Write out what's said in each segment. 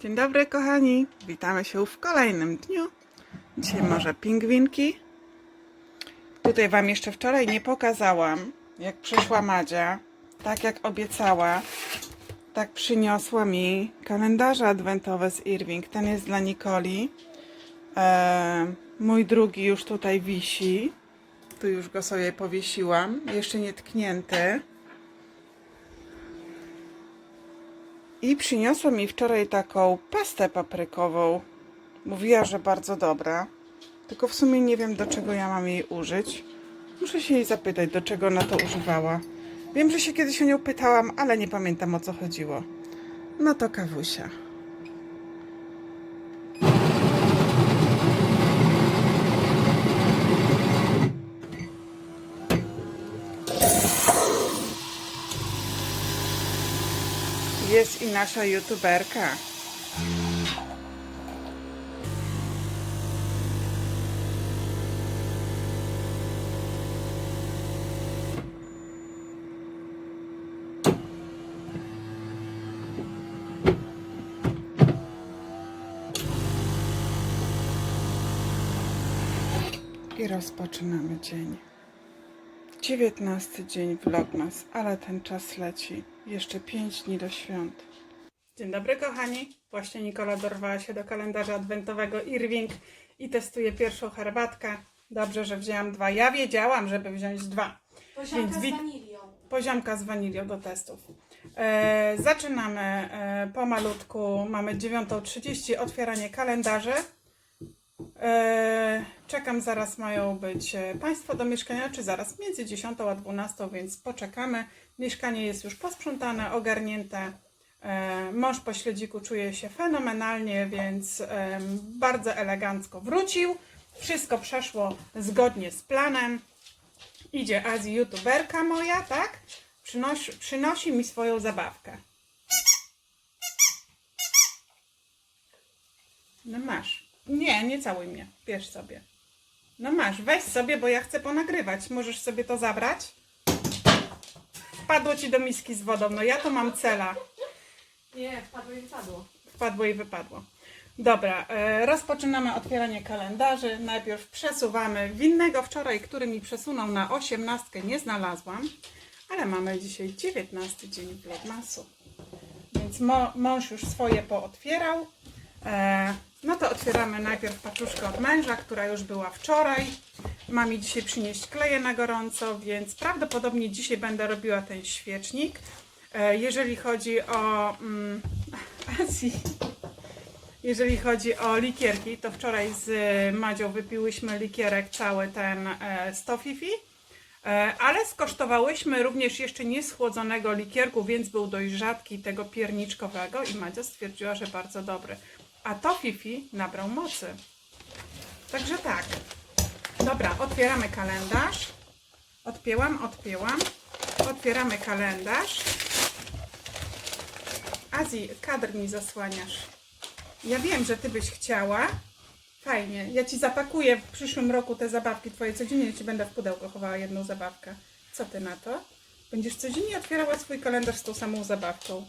Dzień dobry kochani, witamy się w kolejnym dniu. Dzisiaj może pingwinki. Tutaj Wam jeszcze wczoraj nie pokazałam, jak przyszła Madzia. Tak jak obiecała, tak przyniosła mi kalendarze adwentowe z Irving. Ten jest dla Nikoli. E, mój drugi już tutaj wisi. Tu już go sobie powiesiłam. Jeszcze nie tknięty. I przyniosła mi wczoraj taką pastę paprykową. Mówiła, że bardzo dobra. Tylko w sumie nie wiem, do czego ja mam jej użyć. Muszę się jej zapytać, do czego ona to używała. Wiem, że się kiedyś o nią pytałam, ale nie pamiętam o co chodziło. No to kawusia. Jest i nasza youtuberka. I rozpoczynamy dzień. 19 dzień Vlogmas, ale ten czas leci. Jeszcze 5 dni do świąt. Dzień dobry kochani. Właśnie Nikola dorwała się do kalendarza adwentowego Irving i testuje pierwszą herbatkę. Dobrze, że wzięłam dwa. Ja wiedziałam, żeby wziąć dwa. Poziomka Więc z wanilią. Poziomka z wanilią do testów. E, zaczynamy e, pomalutku. Mamy 9.30, otwieranie kalendarzy. E, czekam, zaraz mają być e, Państwo do mieszkania, czy zaraz między 10 a 12, więc poczekamy. Mieszkanie jest już posprzątane, ogarnięte. E, mąż po śledziku czuje się fenomenalnie, więc bardzo elegancko wrócił. Wszystko przeszło zgodnie z planem. Idzie Azji youtuberka moja, tak? Przynosi, przynosi mi swoją zabawkę. No masz. Nie, nie całuj mnie. Bierz sobie. No masz, weź sobie, bo ja chcę ponagrywać. Możesz sobie to zabrać? Wpadło ci do miski z wodą. No ja to mam cela. Nie, wpadło i wpadło. Wpadło i wypadło. Dobra, e, rozpoczynamy otwieranie kalendarzy. Najpierw przesuwamy winnego wczoraj, który mi przesunął na osiemnastkę, nie znalazłam, ale mamy dzisiaj 19 dzień Vlogmasu. Więc mo, mąż już swoje pootwierał. E, no to otwieramy najpierw paczuszkę od męża, która już była wczoraj. Ma mi dzisiaj przynieść kleje na gorąco, więc prawdopodobnie dzisiaj będę robiła ten świecznik. E, jeżeli chodzi o mm, Azji, jeżeli chodzi o likierki, to wczoraj z Madzią wypiłyśmy likierek cały ten e, 100 fifi. E, Ale skosztowałyśmy również jeszcze nieschłodzonego likierku, więc był dość rzadki tego pierniczkowego i Madzia stwierdziła, że bardzo dobry. A to Fifi nabrał mocy. Także tak. Dobra, otwieramy kalendarz. Odpięłam, odpięłam. Otwieramy kalendarz. Azji, kadr mi zasłaniasz. Ja wiem, że ty byś chciała. Fajnie. Ja ci zapakuję w przyszłym roku te zabawki twoje. Codziennie ci będę w pudełko chowała jedną zabawkę. Co ty na to? Będziesz codziennie otwierała swój kalendarz z tą samą zabawką.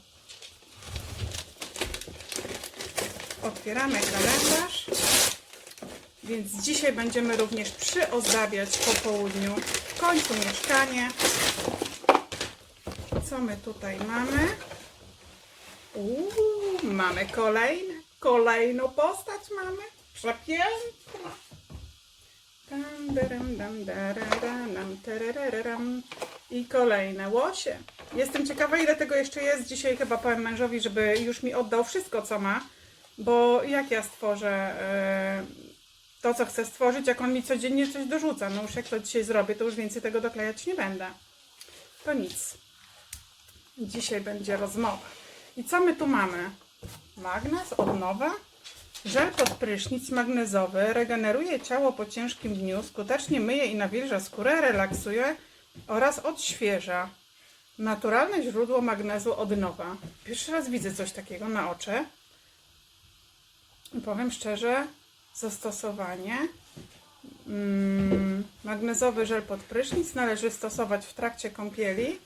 Otwieramy kalendarz. Więc dzisiaj będziemy również przyozdabiać po południu. W końcu mieszkanie. Co my tutaj mamy? Uuu, mamy kolejne, kolejną postać mamy. Przepiękna. Tam, daram, dam, dararam. I kolejne łosie. Jestem ciekawa, ile tego jeszcze jest. Dzisiaj chyba powiem mężowi, żeby już mi oddał wszystko, co ma. Bo jak ja stworzę e, to, co chcę stworzyć, jak on mi codziennie coś dorzuca. No już jak to dzisiaj zrobię, to już więcej tego doklejać nie będę. To nic. Dzisiaj będzie rozmowa. I co my tu mamy? Magnez, odnowa, żel pod prysznic magnezowy, regeneruje ciało po ciężkim dniu, skutecznie myje i nawilża skórę, relaksuje oraz odświeża. Naturalne źródło magnezu odnowa. Pierwszy raz widzę coś takiego na oczy. Powiem szczerze, zastosowanie. Mm, magnezowy żel pod prysznic należy stosować w trakcie kąpieli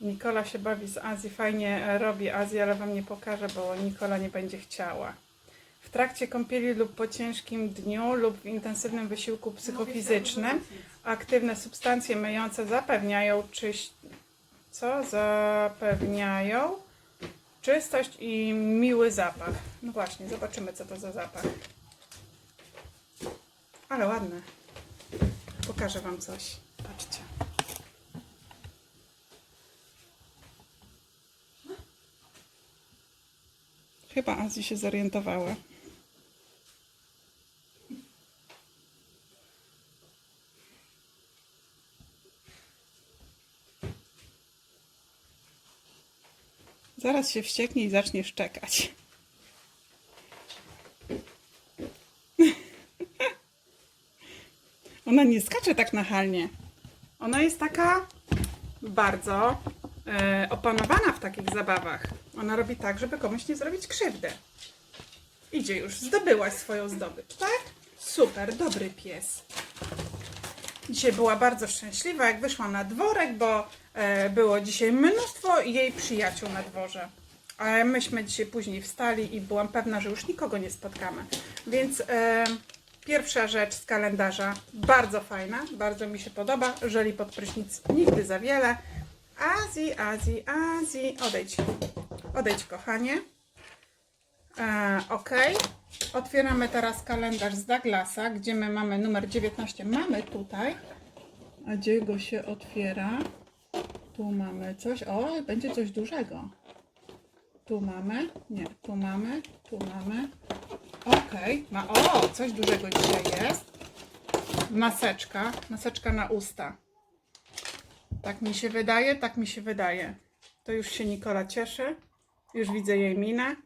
Nikola się bawi z Azji, fajnie e, robi Azję, ale Wam nie pokażę, bo Nikola nie będzie chciała. W trakcie kąpieli lub po ciężkim dniu lub w intensywnym wysiłku psychofizycznym aktywne substancje myjące zapewniają czyś... co? Zapewniają czystość i miły zapach. No właśnie, zobaczymy co to za zapach. Ale ładne. Pokażę Wam coś. Patrzcie. Chyba Azji się zorientowała. Zaraz się wścieknie i zacznie szczekać. Ona nie skacze tak nachalnie. Ona jest taka bardzo e, opanowana w takich zabawach. Ona robi tak, żeby komuś nie zrobić krzywdy. Idzie już, zdobyłaś swoją zdobycz, tak? Super, dobry pies. Dzisiaj była bardzo szczęśliwa, jak wyszła na dworek, bo e, było dzisiaj mnóstwo jej przyjaciół na dworze. A myśmy dzisiaj później wstali i byłam pewna, że już nikogo nie spotkamy. Więc e, pierwsza rzecz z kalendarza, bardzo fajna, bardzo mi się podoba. Żeli pod prysznic nigdy za wiele. Azji, Azji, Azji. Odejdź. Odejdź, kochanie. E, ok. Otwieramy teraz kalendarz z Douglasa, gdzie my mamy numer 19. Mamy tutaj. A gdzie go się otwiera? Tu mamy coś. O, będzie coś dużego. Tu mamy. Nie, tu mamy. Tu mamy. Okej. Ma, o, coś dużego dzisiaj jest. Maseczka. Maseczka na usta. Tak mi się wydaje, tak mi się wydaje. To już się Nikola cieszy. Już widzę jej minę.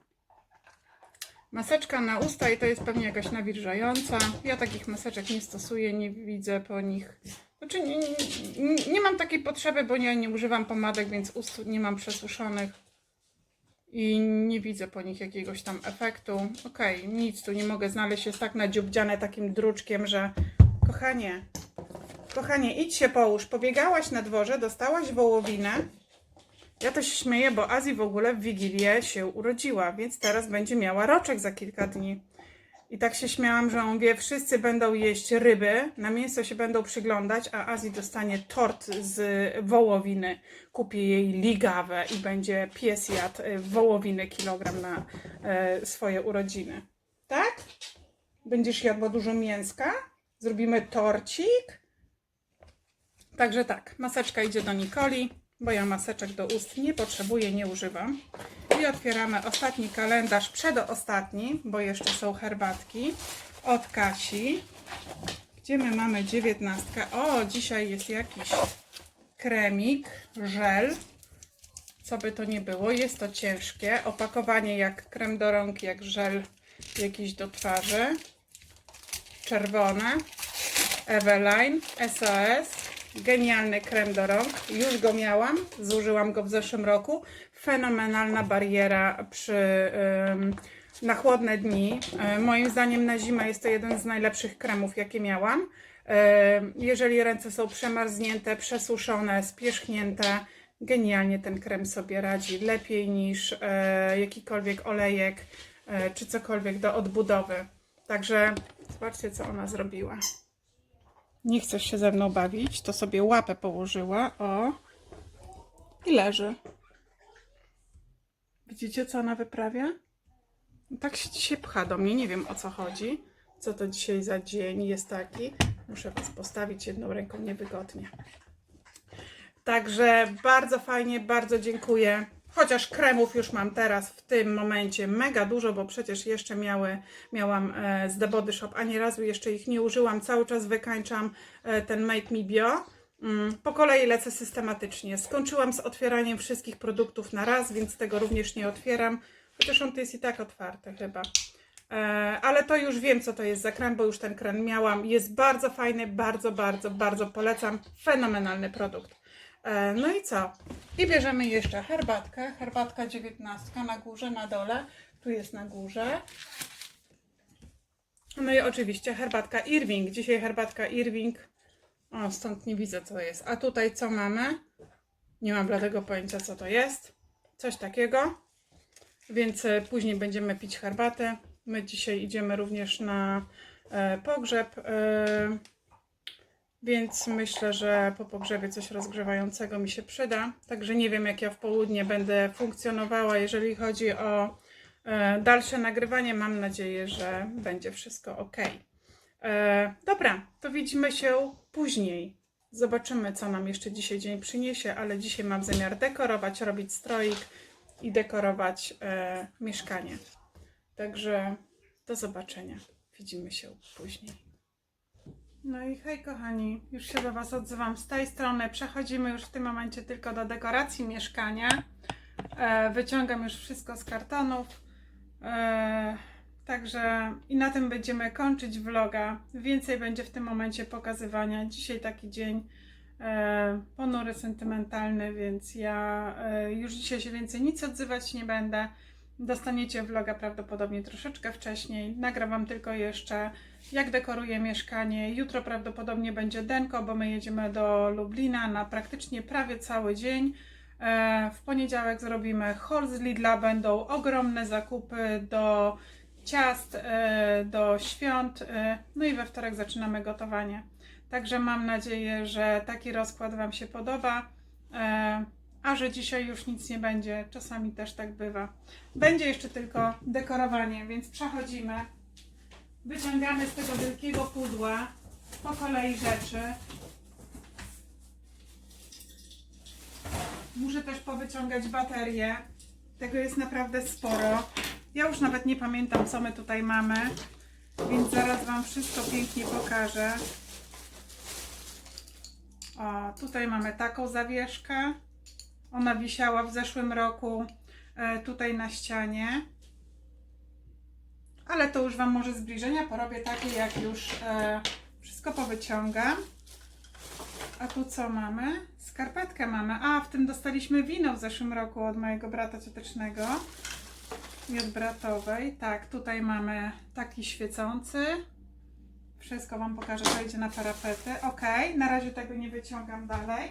Maseczka na usta i to jest pewnie jakaś nawilżająca. Ja takich maseczek nie stosuję, nie widzę po nich. Znaczy nie, nie, nie mam takiej potrzeby, bo ja nie używam pomadek, więc ust nie mam przesuszonych. I nie widzę po nich jakiegoś tam efektu. Okej, nic tu nie mogę znaleźć. Jest tak nadziubdziane takim druczkiem, że kochanie, kochanie, idź się połóż. Pobiegałaś na dworze, dostałaś wołowinę. Ja to się śmieję, bo Azji w ogóle w Wigilię się urodziła, więc teraz będzie miała roczek za kilka dni. I tak się śmiałam, że on wie, wszyscy będą jeść ryby, na mięso się będą przyglądać, a Azji dostanie tort z wołowiny. Kupię jej ligawę i będzie pies jadł y, wołowiny kilogram na e, swoje urodziny. Tak? Będziesz jadła dużo mięska? Zrobimy torcik? Także tak, maseczka idzie do Nikoli, bo ja maseczek do ust nie potrzebuję, nie używam. I otwieramy ostatni kalendarz, przedostatni, bo jeszcze są herbatki od Kasi. Gdzie my mamy dziewiętnastkę? O, dzisiaj jest jakiś kremik, żel. Co by to nie było, jest to ciężkie. Opakowanie jak krem do rąk, jak żel jakiś do twarzy. Czerwone. Eveline, SOS. Genialny krem do rąk. Już go miałam, zużyłam go w zeszłym roku. Fenomenalna bariera przy na chłodne dni. E, moim zdaniem na zimę jest to jeden z najlepszych kremów, jakie miałam. E, jeżeli ręce są przemarznięte, przesuszone, spierzchnięte, genialnie ten krem sobie radzi. Lepiej niż e, jakikolwiek olejek czy cokolwiek do odbudowy. Także zobaczcie, co ona zrobiła. Nie chcesz się ze mną bawić, to sobie łapę położyła, o. I leży. Widzicie, co ona wyprawia? Tak się dzisiaj pcha do mnie, nie wiem o co chodzi. Co to dzisiaj za dzień jest taki? Muszę Was postawić jedną ręką niewygodnie. Także bardzo fajnie, bardzo dziękuję. Chociaż kremów już mam teraz w tym momencie mega dużo, bo przecież jeszcze miały, miałam e, z The Body Shop, ani razu jeszcze ich nie użyłam. Cały czas wykańczam e, ten Make Me Bio. Mm, Po kolei lecę systematycznie. Skończyłam z otwieraniem wszystkich produktów na raz, więc tego również nie otwieram. Chociaż on to jest i tak otwarty chyba. E, ale to już wiem, co to jest za krem, bo już ten krem miałam. Jest bardzo fajny, bardzo, bardzo, bardzo polecam. Fenomenalny produkt. E, no i co? I bierzemy jeszcze herbatkę. Herbatka 19 na górze, na dole. Tu jest na górze. No i oczywiście herbatka Irving. Dzisiaj herbatka Irving. O, stąd nie widzę, co jest. A tutaj co mamy? Nie mam bladego pojęcia, co to jest. Coś takiego. Więc e, później będziemy pić herbatę. My dzisiaj idziemy również na e, pogrzeb. Więc myślę, że po pogrzebie coś rozgrzewającego mi się przyda. Także nie wiem, jak ja w południe będę funkcjonowała, jeżeli chodzi o e, dalsze nagrywanie. Mam nadzieję, że będzie wszystko ok. E, dobra, to widzimy się później. Zobaczymy, co nam jeszcze dzisiaj dzień przyniesie, ale dzisiaj mam zamiar dekorować, robić stroik i dekorować e, mieszkanie. Także do zobaczenia. Widzimy się później. No i hej kochani, już się do Was odzywam z tej strony. Przechodzimy już w tym momencie tylko do dekoracji mieszkania. E, wyciągam już wszystko z kartonów. E, także i na tym będziemy kończyć vloga. Więcej będzie w tym momencie pokazywania. Dzisiaj taki dzień e, ponury, sentymentalny, więc ja już dzisiaj się więcej nic odzywać nie będę. Dostaniecie vloga prawdopodobnie troszeczkę wcześniej. Nagrywam tylko jeszcze jak dekoruję mieszkanie. Jutro prawdopodobnie będzie denko, bo my jedziemy do Lublina na praktycznie prawie cały dzień. E, W poniedziałek zrobimy haul z Lidla, będą ogromne zakupy do ciast, e, do świąt, e, no i we wtorek zaczynamy gotowanie. Także mam nadzieję, że taki rozkład Wam się podoba, a że dzisiaj już nic nie będzie, czasami też tak bywa. Będzie jeszcze tylko dekorowanie, więc przechodzimy. Wyciągamy z tego wielkiego pudła po kolei rzeczy. Muszę też powyciągać baterie. Tego jest naprawdę sporo. Ja już nawet nie pamiętam, co my tutaj mamy, więc zaraz Wam wszystko pięknie pokażę. O, tutaj mamy taką zawieszkę. Ona wisiała w zeszłym roku e, tutaj na ścianie. Ale to już Wam może zbliżenia porobię takie, jak już e, wszystko powyciągam. A tu co mamy? Skarpetkę mamy. A, w tym dostaliśmy wino w zeszłym roku od mojego brata ciotecznego i od bratowej. Tak, tutaj mamy taki świecący. Wszystko Wam pokażę, to idzie na parapety. Ok, na razie tego nie wyciągam dalej.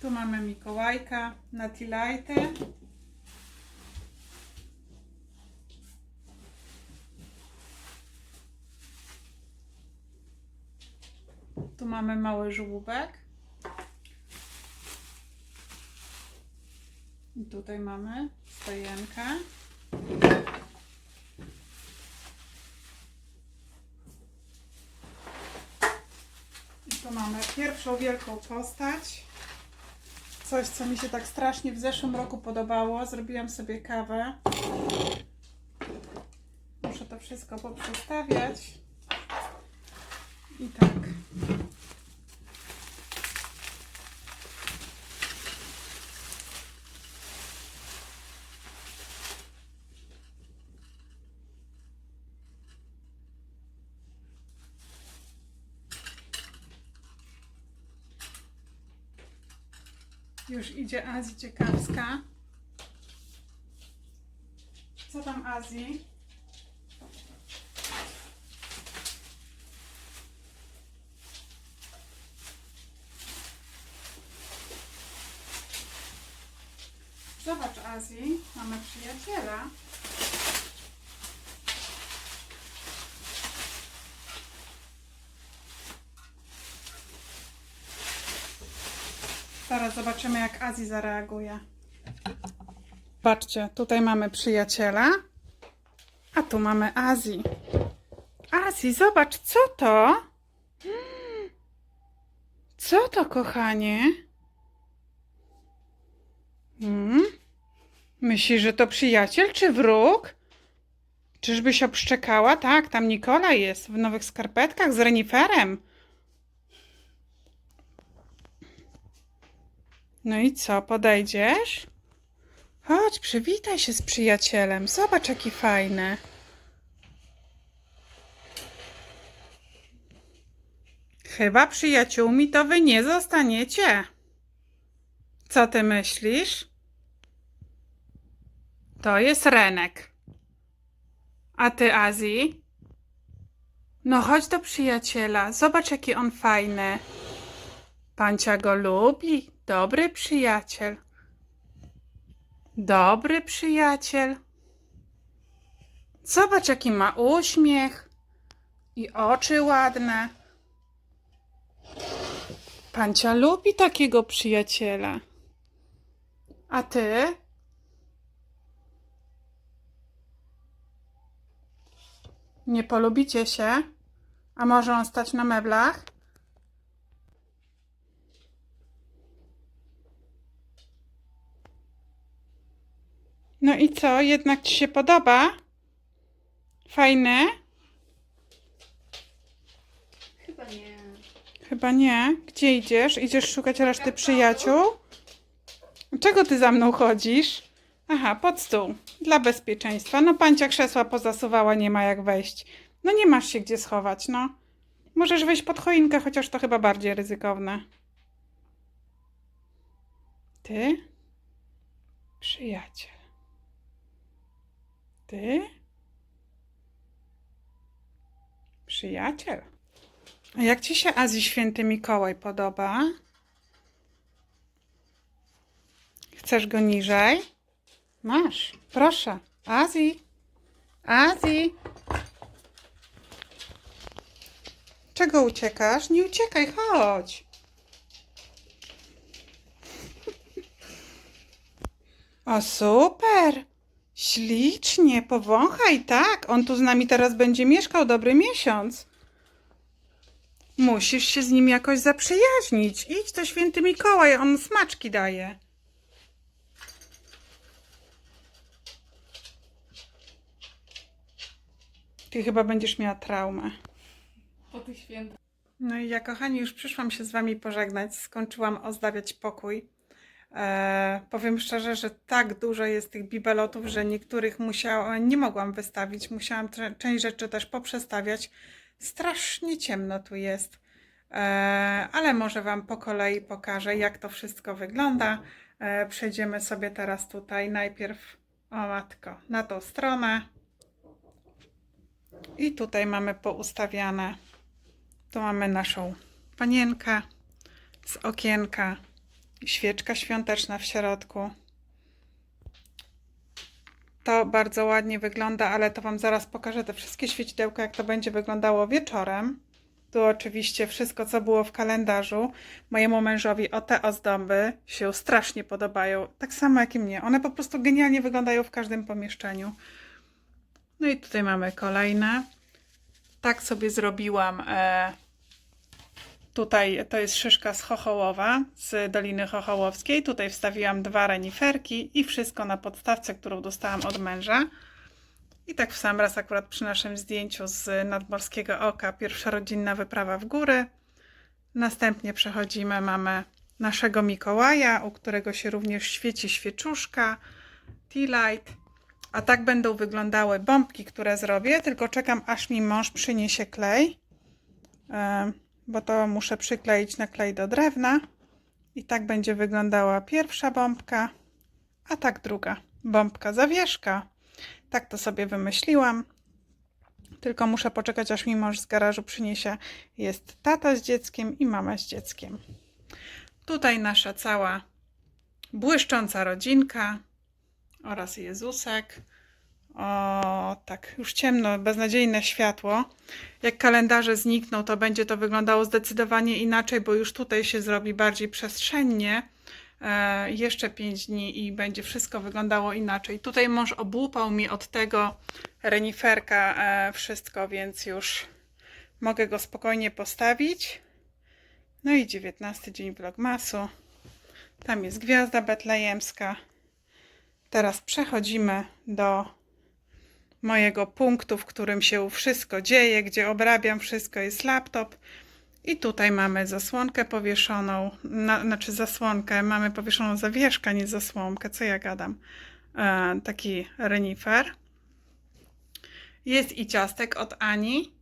Tu mamy Mikołajka na. Tu mamy mały żółbek. I tutaj mamy stojenkę. I tu mamy pierwszą wielką postać. Coś, co mi się tak strasznie w zeszłym roku podobało. Zrobiłam sobie kawę. Muszę to wszystko poprzestawiać. I tak. Już idzie Azji ciekawska. Co tam Azji? Zobacz Azji, mamy przyjaciela. Zaraz zobaczymy, jak Azji zareaguje. Patrzcie, tutaj mamy przyjaciela, a tu mamy Azji. Azji, zobacz, co to? Co to, kochanie? Hmm? Myślisz, że to przyjaciel czy wróg? Czyżbyś obszczekała? Tak, tam Nikola jest w nowych skarpetkach z reniferem. No i co, podejdziesz? Chodź, przywitaj się z przyjacielem. Zobacz, jaki fajny. Chyba przyjaciółmi to wy nie zostaniecie. Co ty myślisz? To jest Renek. A ty, Azji? No chodź do przyjaciela. Zobacz, jaki on fajny. Pancia go lubi. Dobry przyjaciel. Dobry przyjaciel. Zobacz, jaki ma uśmiech. I oczy ładne. Pancia lubi takiego przyjaciela. A ty? Nie polubicie się? A może on stać na meblach? No i co? Jednak ci się podoba? Fajne? Chyba nie. Chyba nie. Gdzie idziesz? Idziesz szukać reszty przyjaciół? Czego ty za mną chodzisz? Aha, pod stół. Dla bezpieczeństwa. No pancia krzesła pozasuwała, nie ma jak wejść. No nie masz się gdzie schować, no. Możesz wejść pod choinkę, chociaż to chyba bardziej ryzykowne. Ty? Przyjaciel. Ty? Przyjaciel. A jak ci się Azji Święty Mikołaj podoba? Chcesz go niżej? Masz, proszę. Azji. Azji. Czego uciekasz? Nie uciekaj, chodź. O, super. Ślicznie, powąchaj, tak. On tu z nami teraz będzie mieszkał dobry miesiąc. Musisz się z nim jakoś zaprzyjaźnić. Idź to święty Mikołaj, on smaczki daje. Ty chyba będziesz miała traumę. Po tych świętach. No i ja, kochani, już przyszłam się z Wami pożegnać. Skończyłam ozdabiać pokój. E, powiem szczerze, że tak dużo jest tych bibelotów, że niektórych musiałam, nie mogłam wystawić. Musiałam część rzeczy też poprzestawiać. Strasznie ciemno tu jest. E, ale może Wam po kolei pokażę, jak to wszystko wygląda. E, przejdziemy sobie teraz tutaj najpierw, o matko, na tą stronę. I tutaj mamy poustawiane tu mamy naszą panienkę z okienka, świeczka świąteczna w środku. To bardzo ładnie wygląda, ale to Wam zaraz pokażę te wszystkie świecidełka, jak to będzie wyglądało wieczorem. Tu oczywiście wszystko, co było w kalendarzu. Mojemu mężowi o te ozdoby się strasznie podobają. Tak samo jak i mnie. One po prostu genialnie wyglądają w każdym pomieszczeniu. No i tutaj mamy kolejne. Tak sobie zrobiłam. E, tutaj to jest szyszka z Chochołowa, z Doliny Chochołowskiej. Tutaj wstawiłam dwa reniferki i wszystko na podstawce, którą dostałam od męża. I tak w sam raz akurat przy naszym zdjęciu z Nadmorskiego Oka pierwsza rodzinna wyprawa w góry. Następnie przechodzimy, mamy naszego Mikołaja, u którego się również świeci świeczuszka, tea light. A tak będą wyglądały bombki, które zrobię, tylko czekam aż mi mąż przyniesie klej, e, bo to muszę przykleić na klej do drewna. I tak będzie wyglądała pierwsza bombka, a tak druga bombka zawieszka. Tak to sobie wymyśliłam. Tylko muszę poczekać, aż mi mąż z garażu przyniesie. Jest tata z dzieckiem i mama z dzieckiem. Tutaj nasza cała błyszcząca rodzinka oraz Jezusek. O, tak, już ciemno, beznadziejne światło. Jak kalendarze znikną, to będzie to wyglądało zdecydowanie inaczej, bo już tutaj się zrobi bardziej przestrzennie. E, jeszcze 5 dni i będzie wszystko wyglądało inaczej. Tutaj mąż obłupał mi od tego reniferka e, wszystko, więc już mogę go spokojnie postawić. No i 19 dzień vlogmasu. Tam jest gwiazda betlejemska. Teraz przechodzimy do mojego punktu, w którym się wszystko dzieje, gdzie obrabiam wszystko, jest laptop. I tutaj mamy zasłonkę powieszoną, na, znaczy zasłonkę, mamy powieszoną zawieszkę, nie zasłonkę, co ja gadam. E, taki renifer. Jest i ciastek od Ani.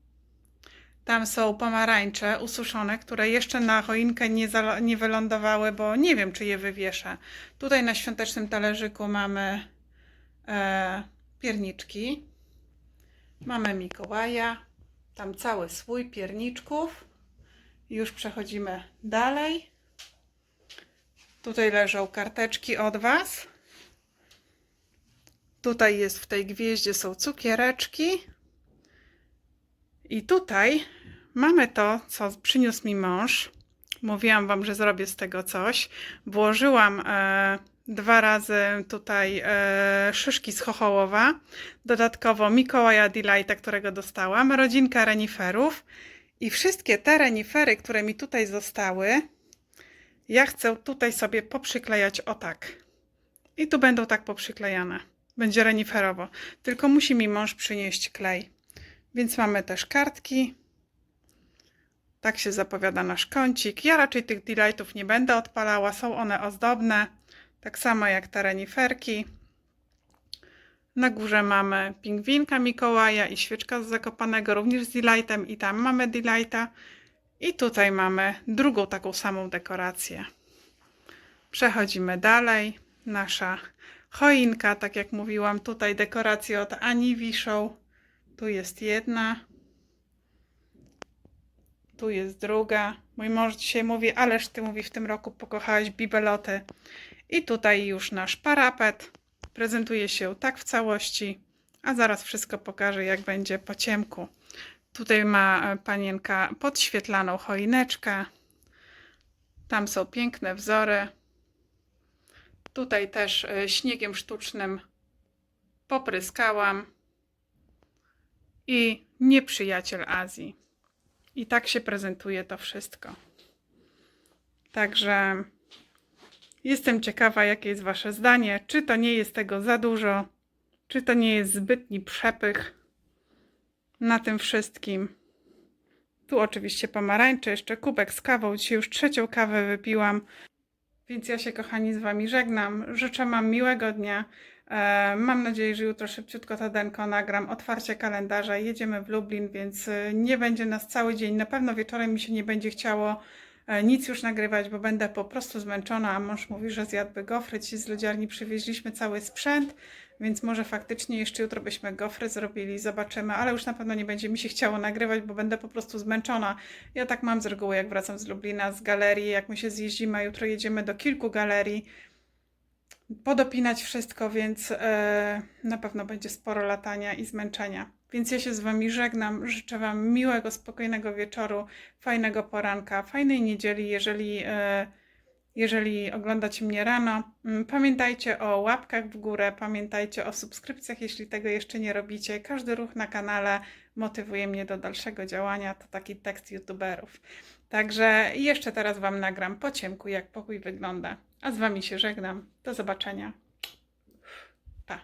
Tam są pomarańcze ususzone, które jeszcze na choinkę nie, nie wylądowały, bo nie wiem, czy je wywieszę. Tutaj na świątecznym talerzyku mamy e, pierniczki. Mamy Mikołaja. tam cały słój pierniczków. Już przechodzimy dalej. Tutaj leżą karteczki od Was. Tutaj jest w tej gwieździe są cukiereczki. I tutaj mamy to, co przyniósł mi mąż. Mówiłam Wam, że zrobię z tego coś. Włożyłam e, dwa razy tutaj e, szyszki z chochołowa. Dodatkowo Mikołaja Delighta, którego dostałam. Rodzinka reniferów. I wszystkie te renifery, które mi tutaj zostały, ja chcę tutaj sobie poprzyklejać o tak. I tu będą tak poprzyklejane. Będzie reniferowo. Tylko musi mi mąż przynieść klej. Więc mamy też kartki. Tak się zapowiada nasz kącik. Ja raczej tych delightów nie będę odpalała. Są one ozdobne. Tak samo jak te reniferki. Na górze mamy pingwinka Mikołaja i świeczka z Zakopanego, również z delightem. I tam mamy delighta. I tutaj mamy drugą taką samą dekorację. Przechodzimy dalej. Nasza choinka, tak jak mówiłam, tutaj dekoracje od Ani wiszą. Tu jest jedna. Tu jest druga. Mój mąż dzisiaj mówi, ależ ty mówi w tym roku pokochałaś bibeloty. I tutaj już nasz parapet. Prezentuje się tak w całości. A zaraz wszystko pokażę, jak będzie po ciemku. Tutaj ma e, panienka podświetlaną choineczkę. Tam są piękne wzory. Tutaj też e, śniegiem sztucznym popryskałam. I nieprzyjaciel Azji. I tak się prezentuje to wszystko. Także jestem ciekawa, jakie jest Wasze zdanie. Czy to nie jest tego za dużo? Czy to nie jest zbytni przepych na tym wszystkim? Tu oczywiście pomarańcze, jeszcze kubek z kawą. Dzisiaj już trzecią kawę wypiłam. Więc ja się, kochani, z Wami żegnam. Życzę Wam miłego dnia. E, Mam nadzieję, że jutro szybciutko to denko nagram. Otwarcie kalendarza. Jedziemy w Lublin, więc e, nie będzie nas cały dzień. Na pewno wieczorem mi się nie będzie chciało nic już nagrywać, bo będę po prostu zmęczona. A mąż mówi, że zjadłby gofry. Ci z lodziarni przywieźliśmy cały sprzęt, więc może faktycznie jeszcze jutro byśmy gofry zrobili. Zobaczymy, ale już na pewno nie będzie mi się chciało nagrywać, bo będę po prostu zmęczona. Ja tak mam z reguły, jak wracam z Lublina, z galerii, jak my się zjeździmy, jutro jedziemy do kilku galerii podopinać wszystko, więc e, na pewno będzie sporo latania i zmęczenia. Więc ja się z Wami żegnam. Życzę Wam miłego, spokojnego wieczoru, fajnego poranka, fajnej niedzieli, jeżeli, e, jeżeli oglądacie mnie rano. Mm, Pamiętajcie o łapkach w górę, pamiętajcie o subskrypcjach, jeśli tego jeszcze nie robicie. Każdy ruch na kanale motywuje mnie do dalszego działania. To taki tekst youtuberów. Także jeszcze teraz Wam nagram po ciemku, jak pokój wygląda. A z Wami się żegnam. Do zobaczenia. Pa.